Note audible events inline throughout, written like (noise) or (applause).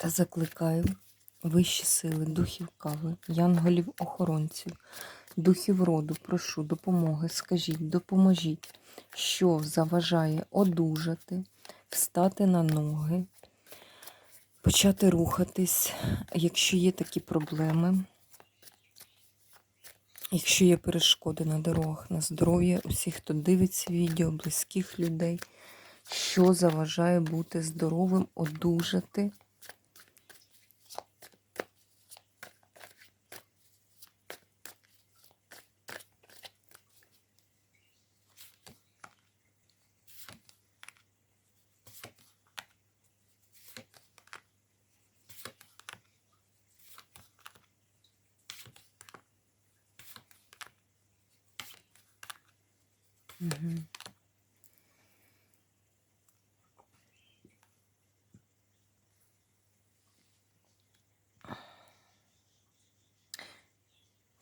Та закликаю вищі сили, духів кави, янголів-охоронців, духів роду, прошу допомоги, скажіть, допоможіть, що заважає одужати, встати на ноги, почати рухатись, якщо є такі проблеми. Якщо є перешкоди на дорогах, на здоров'я усіх, хто дивиться відео, близьких людей, що заважає бути здоровим, одужати,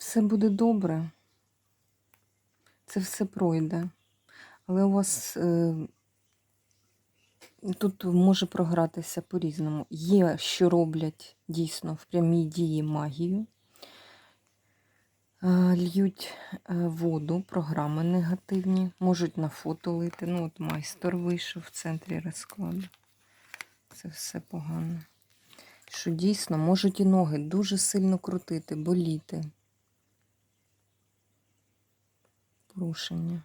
Все буде добре. Це все пройде. Але у вас е, тут може програтися по-різному. Є, що роблять дійсно в прямій дії магію. Е, льють е, воду, програми негативні, можуть на фото лити. Ну, от майстер вийшов в центрі розкладу. Це все погано. Що дійсно можуть і ноги дуже сильно крутити, боліти. Порушення.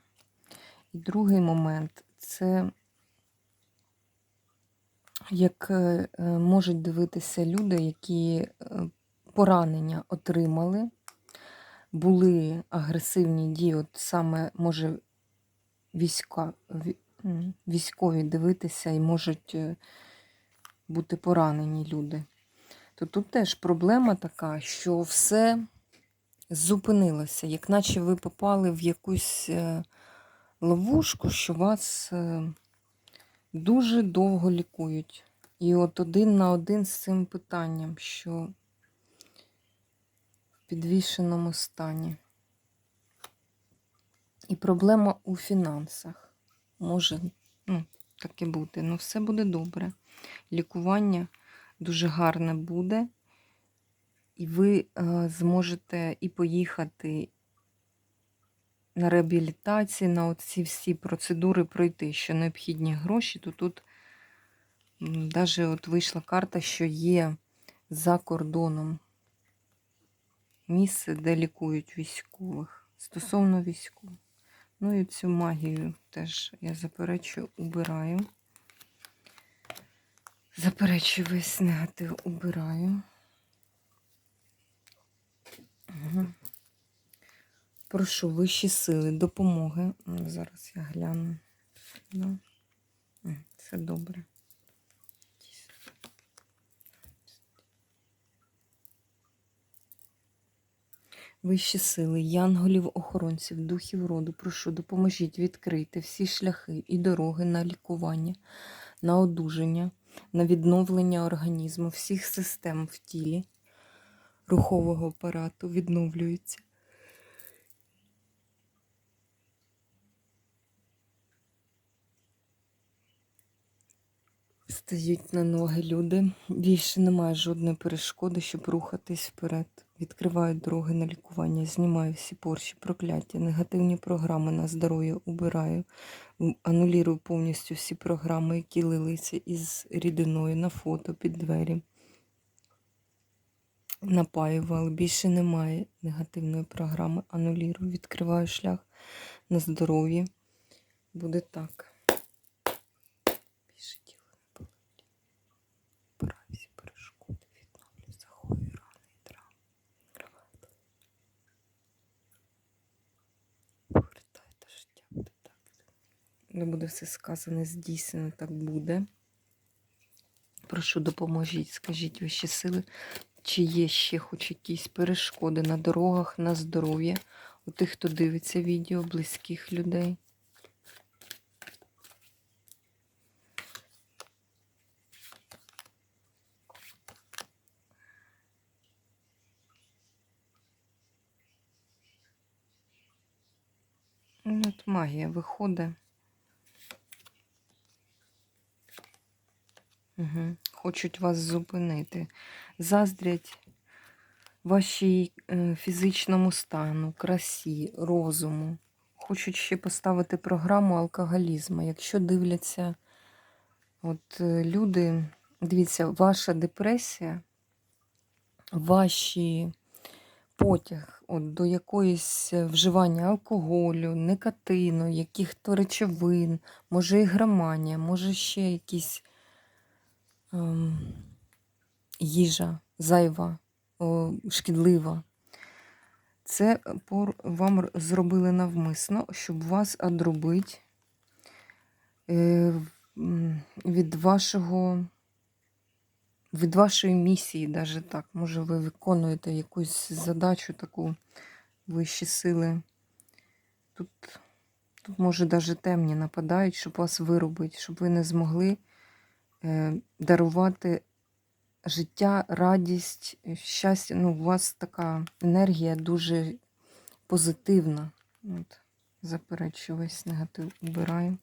І другий момент це як е, можуть дивитися люди, які поранення отримали були агресивні дії, от саме може війська, військові дивитися і можуть е, бути поранені люди. То тут теж проблема така, що все зупинилося, як наче ви попали в якусь е, ловушку, що вас е, дуже довго лікують. І от один на один з цим питанням, що в підвішеному стані. І проблема у фінансах. Може ну, таке бути. Ну, все буде добре. Лікування дуже гарне буде, і ви е, зможете і поїхати на реабілітацію, на оці всі процедури пройти, що необхідні гроші, то тут навіть от вийшла карта, що є за кордоном місце, де лікують військових. Стосовно військових. Ну і цю магію теж я заперечую, убираю. Заперечую весь негатив, убираю. Угу. Прошу вищі сили, допомоги. Зараз я гляну. Да. Все добре. Вищі сили, янголів-охоронців, духів роду, прошу, допоможіть відкрити всі шляхи і дороги на лікування, на одужання, на відновлення організму, всіх систем в тілі, рухового апарату відновлюються. Стають на ноги люди. Більше немає жодної перешкоди, щоб рухатись вперед. Відкриваю дороги на лікування, знімаю всі порші, прокляття, негативні програми на здоров'я убираю, анулірую повністю всі програми, які лилися із рідиною на фото під двері. Напаювали. Більше немає негативної програми. Анулірую, відкриваю шлях на здоров'я. Буде так. не буде все сказане, здійснено так буде. Прошу, допоможіть, скажіть вищі сили, чи є ще хоч якісь перешкоди на дорогах, на здоров'я у тих, хто дивиться відео, близьких людей. Ну, От магія виходить. Угу. Хочуть вас зупинити. Заздрять вашій е, фізичному стану, красі, розуму. Хочуть ще поставити програму алкоголізму. Якщо дивляться от е, люди, дивіться, ваша депресія, ваші потяг от, до якоїсь е, вживання алкоголю, никотину, яких-то речовин, може ігроманія, може ще якісь їжа зайва, шкідлива. Це вам зробили навмисно, щоб вас одробити е, від вашого. Від вашої місії, навіть так. Може, ви виконуєте якусь задачу таку вищі сили. Тут, тут може, навіть темні нападають, щоб вас виробити, щоб ви не змогли дарувати життя, радість, е, щастя. Ну, у вас така енергія дуже позитивна. От, заперечу весь негатив убираю.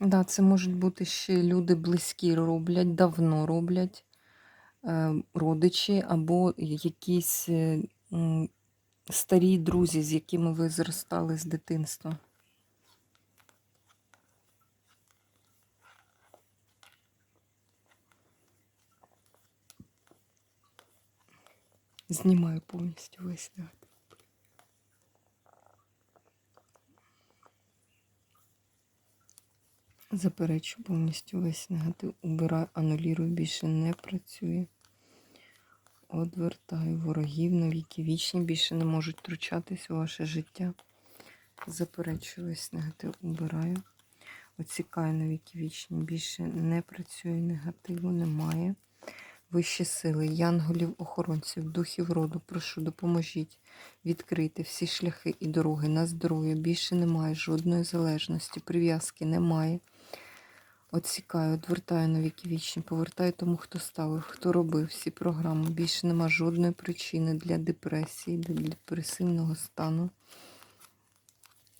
Да, це можуть бути ще люди близькі роблять, давно роблять, е, родичі або якісь е, старі друзі, з якими ви зростали з дитинства. Знімаю повністю весь негатив. Заперечу повністю весь негатив. Убираю, анулірую, більше не працює. Одвертаю ворогів на віки вічні, більше не можуть втручатись у ваше життя. Заперечую весь негатив, убираю. Оцікаю на віки вічні, більше не працює негативу, немає. Вищі сили, янголів, охоронців, духів роду, прошу, допоможіть відкрити всі шляхи і дороги на здоров'я. Більше немає жодної залежності, прив'язки немає. Отсікаю, відвертаю на віки вічні, повертаю тому, хто ставив, хто робив всі програми. Більше нема жодної причини для депресії, для депресивного стану.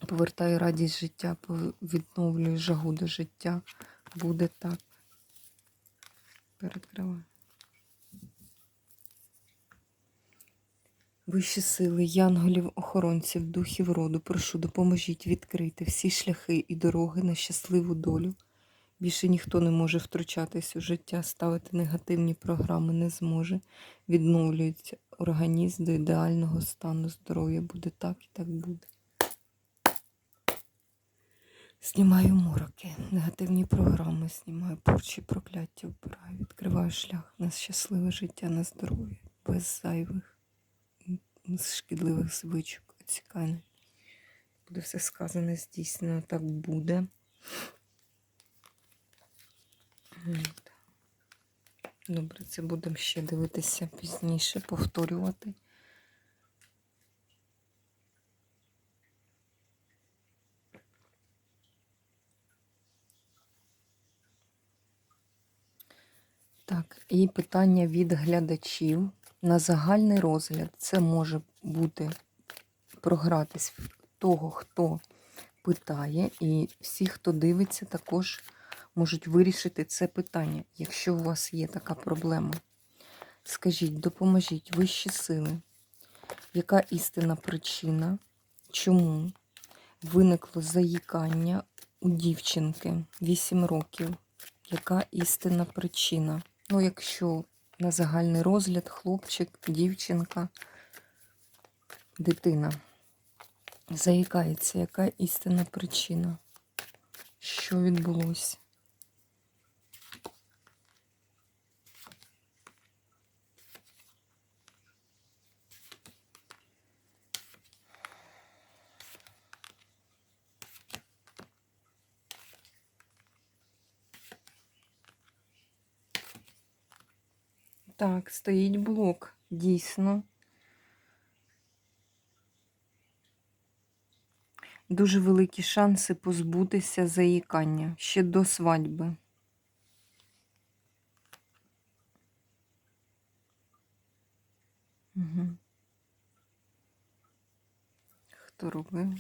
Повертаю радість життя, відновлюю жагу до життя. Буде так. Перекриваю. Вищі сили, янголів, охоронців, духів роду, прошу, допоможіть відкрити всі шляхи і дороги на щасливу долю. Більше ніхто не може втручатись у життя, ставити негативні програми не зможе. Відновлюється організм до ідеального стану здоров'я. Буде так і так буде. Знімаю мороки, негативні програми, знімаю порчі, прокляття, вбираю, відкриваю шлях на щасливе життя, на здоров'я, без зайвих, шкідливих звичок, оцікань. Буде все сказане, здійснено, так буде. Добре, це будемо ще дивитися пізніше, повторювати. Так, і питання від глядачів на загальний розгляд. Це може бути програтись в того, хто питає, і всі, хто дивиться, також можуть вирішити це питання, якщо у вас є така проблема. Скажіть, допоможіть вищі сили, яка істинна причина, чому виникло заїкання у дівчинки 8 років? Яка істинна причина? Ну, якщо на загальний розгляд хлопчик, дівчинка, дитина заїкається, яка істинна причина? Що відбулося? Так, стоїть блок, дійсно. Дуже великі шанси позбутися заїкання ще до свадьби. Угу. Хто робив?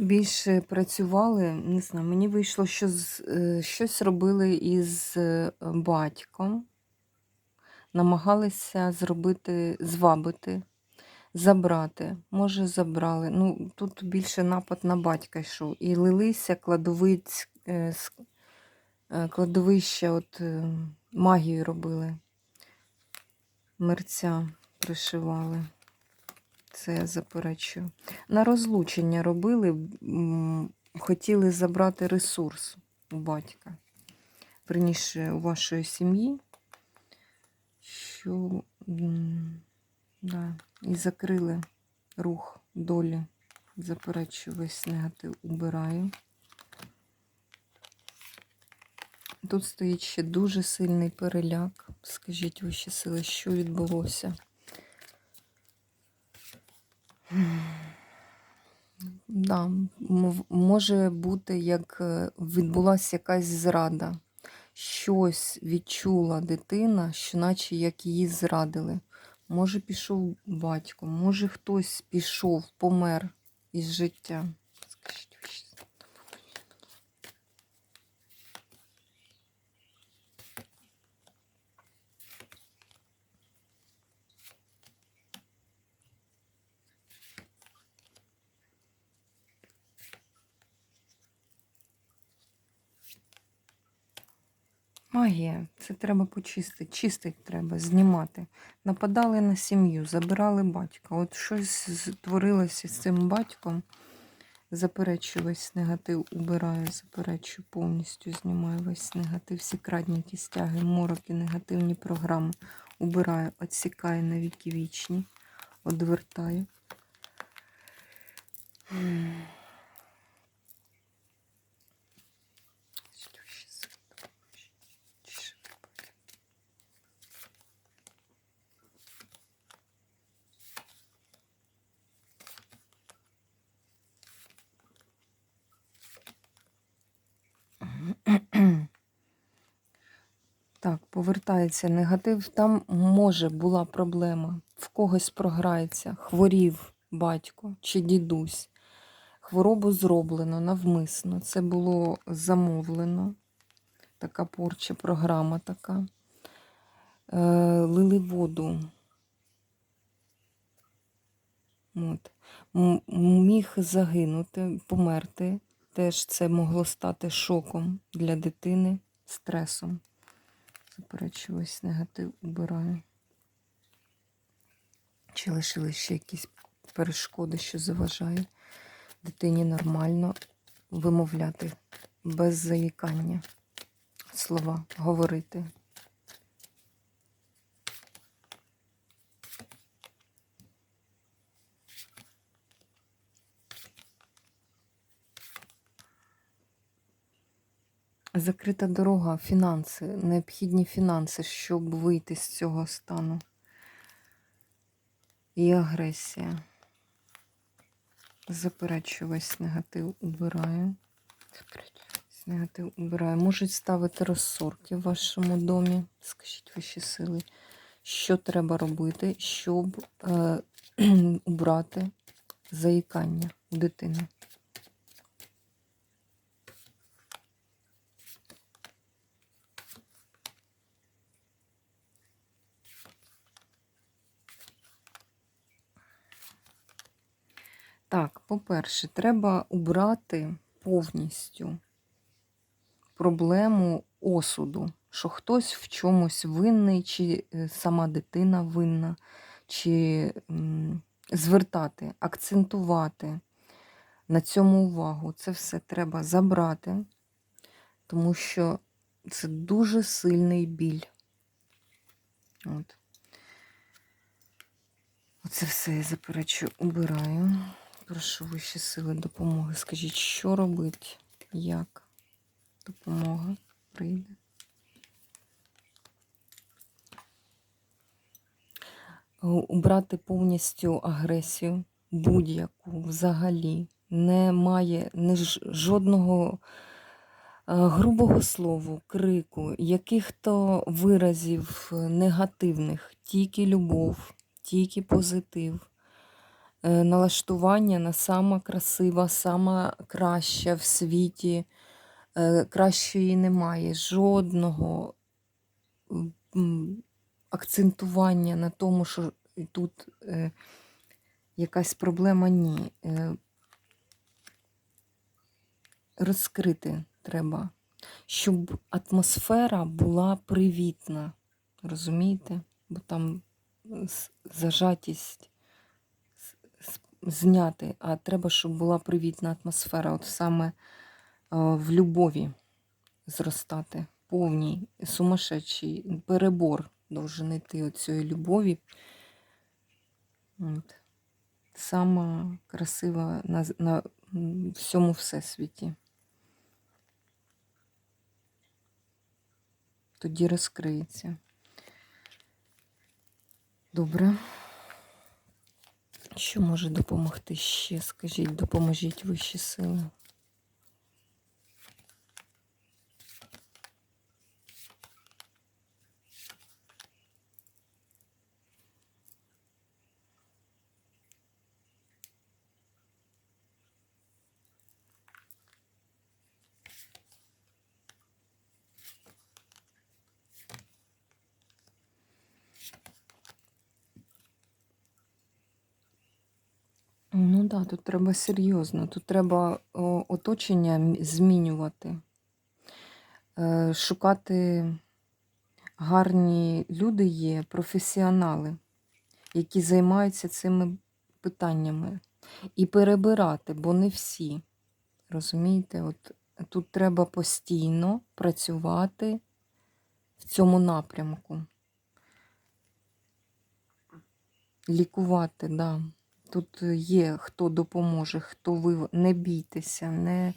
Більше працювали, не знаю, мені вийшло, що з, е, щось робили із е, батьком, намагалися зробити, звабити, забрати. Може, забрали. Ну, тут більше напад на батька йшов. І лилися кладовиць, е, е, кладовища, от магію робили. Мерця пришивали. Це я заперечую. На розлучення робили, хотіли забрати ресурс у батька. Верніше, у вашої сім'ї, що да, і закрили рух долі. Заперечую весь негатив, убираю. Тут стоїть ще дуже сильний переляк. Скажіть вищі сили, що відбулося? Да, може бути, як е, відбулася якась зрада. Щось відчула дитина, що наче як її зрадили. Може, пішов батько, може хтось пішов, помер із життя. Магія, це треба почистити. Чистити треба, знімати. Нападали на сім'ю, забирали батька. От щось творилося з цим батьком. Заперечую весь негатив, убираю, заперечую, повністю знімаю весь негатив, всі крадніки, стяги, мороки, негативні програми. Убираю, відсікаю на віки вічні, одвертаю. Так, повертається негатив. Там може була проблема. В когось програється, хворів батько чи дідусь. Хворобу зроблено навмисно. Це було замовлено. Така порча, програма така. Е, лили воду. От. Міг загинути, померти. Теж це могло стати шоком для дитини, стресом. Заперечую, весь негатив убираю. Чи лишили ще якісь перешкоди, що заважає дитині нормально вимовляти без заїкання слова, говорити. Закрита дорога, фінанси, необхідні фінанси, щоб вийти з цього стану. І агресія. Заперечую весь негатив убираю. Негатив убираю. Можуть ставити розсорки в вашому домі. Скажіть ваші сили, що треба робити, щоб е, (clears throat) убрати заїкання у дитини. Так, по-перше, треба убрати повністю проблему осуду, що хтось в чомусь винний, чи е, сама дитина винна, чи звертати, акцентувати на цьому увагу. Це все треба забрати, тому що це дуже сильний біль. От. Оце все я заперечую, убираю. Прошу вищі сили допомоги. Скажіть, що робить? Як? Допомога прийде. Е, Убрати повністю агресію, будь-яку взагалі. Немає ж- жодного е, грубого слову, крику, яких-то виразів негативних, тільки любов, тільки позитив. Е, Налаштування на сама красива, сама краща в світі. Е, Кращої немає. Жодного акцентування на тому, що тут е, якась проблема ні. Розкрити треба, щоб атмосфера була привітна. Розумієте? Бо там зажатість зняти, а треба, щоб була привітна атмосфера. От саме е, в любові зростати, повній, сумасшедший перебор должен йти от цієї любові. От. Сама красива на, на всьому всесвіті. Тоді розкриється. Добре. Що може допомогти ще? Скажіть, допоможіть вищі сили. Ну так, да, тут треба серйозно. Тут треба оточення змінювати, е, шукати гарні люди є, професіонали, які займаються цими питаннями. І перебирати, бо не всі. Розумієте? От тут треба постійно працювати в цьому напрямку. Лікувати, да. Тут є хто допоможе, хто ви не бійтеся, не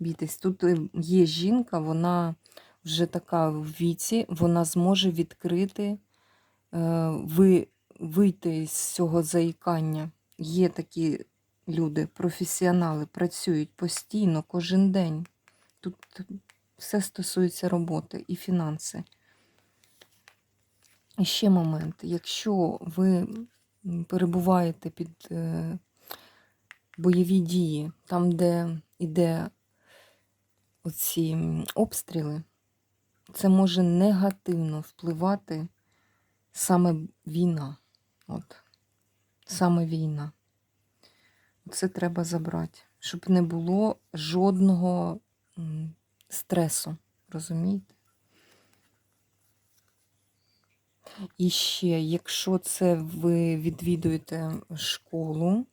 бійтесь. Тут е, є жінка, вона вже така в віці, вона зможе відкрити, е, ви, вийти з цього заїкання. Є такі люди, професіонали, працюють постійно, кожен день. Тут все стосується роботи і фінанси. І ще момент. Якщо ви перебуваєте під е, бойові дії, там, де йде оці обстріли, це може негативно впливати саме війна. От. Саме війна. Це треба забрати, щоб не було жодного стресу. Розумієте? І ще, якщо це ви відвідуєте школу,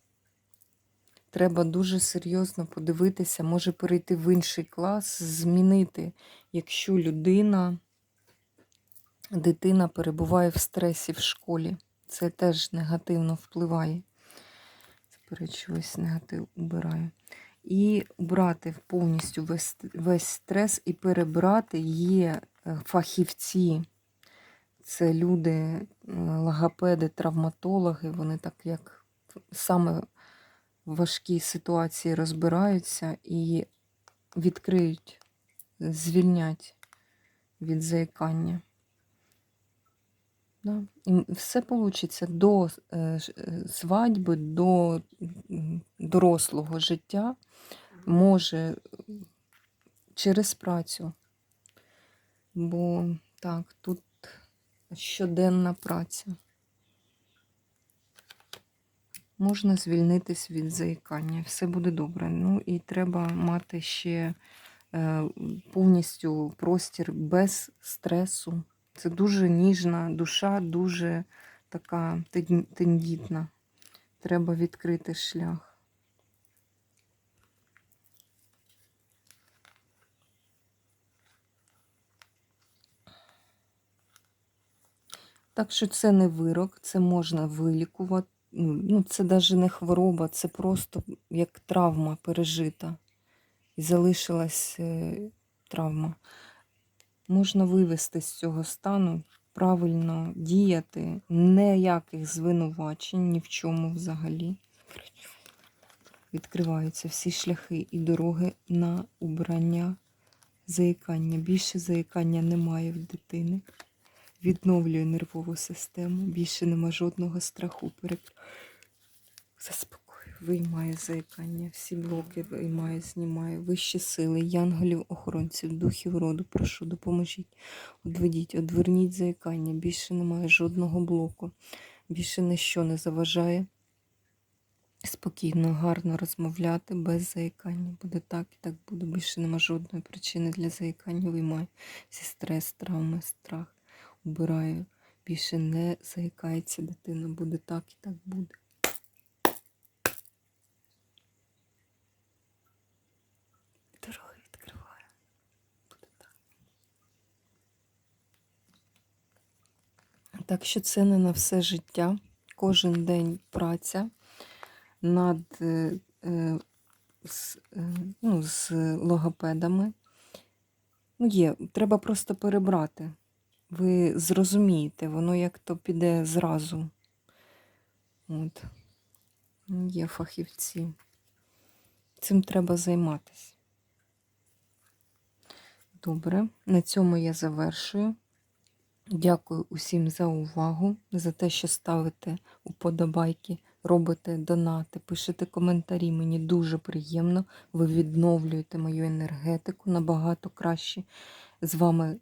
треба дуже серйозно подивитися, може перейти в інший клас, змінити, якщо людина, дитина перебуває в стресі в школі. Це теж негативно впливає. Заперечуюсь, негатив убираю. І брати повністю весь, весь стрес і перебрати є е, фахівці. Це люди, е, логопеди, травматологи, вони так як саме в важкій ситуації розбираються і відкриють, звільнять від заїкання. Да. І все вийде до е, е, свадьби, до дорослого життя може через працю. Бо так, тут щоденна праця. Можна звільнитись від заїкання, все буде добре. Ну і треба мати ще е, повністю простір без стресу. Це дуже ніжна душа, дуже така тендітна. Треба відкрити шлях. Так що це не вирок, це можна вилікувати. ну, ну, це навіть не хвороба, це просто як травма пережита. І залишилась е, травма. Можна вивести з цього стану, правильно діяти, ніяких звинувачень ні в чому взагалі. Відкриваються всі шляхи і дороги на убрання заїкання. Більше заїкання немає в дитини. Відновлює нервову систему. Більше нема жодного страху. Перек... Заспокоює, виймає заїкання, всі блоки виймає, знімає. Вищі сили, янголів, охоронців, духів роду, прошу, допоможіть, одведіть, одверніть заїкання. Більше немає жодного блоку. Більше ніщо не заважає спокійно, гарно розмовляти без заїкання. Буде так і так буде. Більше нема жодної причини для заїкання. Виймаю всі стрес, травми, страх. Убираю. Більше не заїкається дитина. Буде так і так буде. Дороги відкриваю. Буде так. Так що це не на все життя. Кожен день праця над е, е, з, е, ну, з логопедами. Ну, є, треба просто перебрати. Ви зрозумієте, воно як то піде зразу. От. Ну, Є фахівці. Цим треба займатися. Добре, на цьому я завершую. Дякую усім за увагу, за те, що ставите уподобайки, робите донати, пишете коментарі. Мені дуже приємно. Ви відновлюєте мою енергетику набагато краще. З вами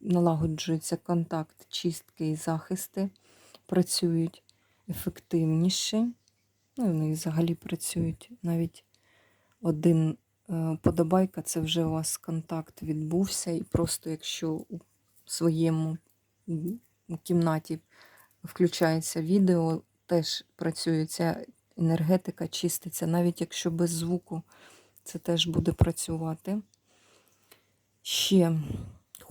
налагоджується контакт, чистки і захисти, працюють ефективніше. Ну, вони взагалі працюють навіть один е, подобайка, це вже у вас контакт відбувся, і просто якщо у своєму кімнаті включається відео, теж працює ця енергетика, чиститься, навіть якщо без звуку, це теж буде працювати. Ще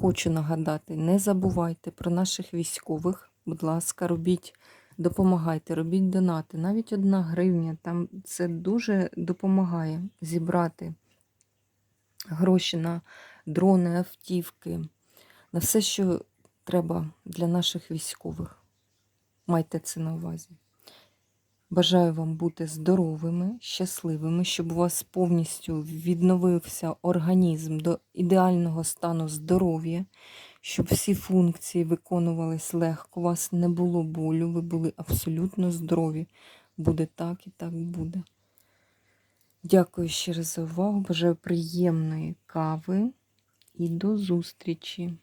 хочу нагадати: не забувайте про наших військових. Будь ласка, робіть, допомагайте, робіть донати. Навіть одна гривня, там це дуже допомагає зібрати гроші на дрони, автівки, на все, що треба для наших військових. Майте це на увазі. Бажаю вам бути здоровими, щасливими, щоб у вас повністю відновився організм до ідеального стану здоров'я, щоб всі функції виконувались легко, у вас не було болю, ви були абсолютно здорові. Буде так і так буде. Дякую ще раз за увагу. Бажаю приємної кави і до зустрічі!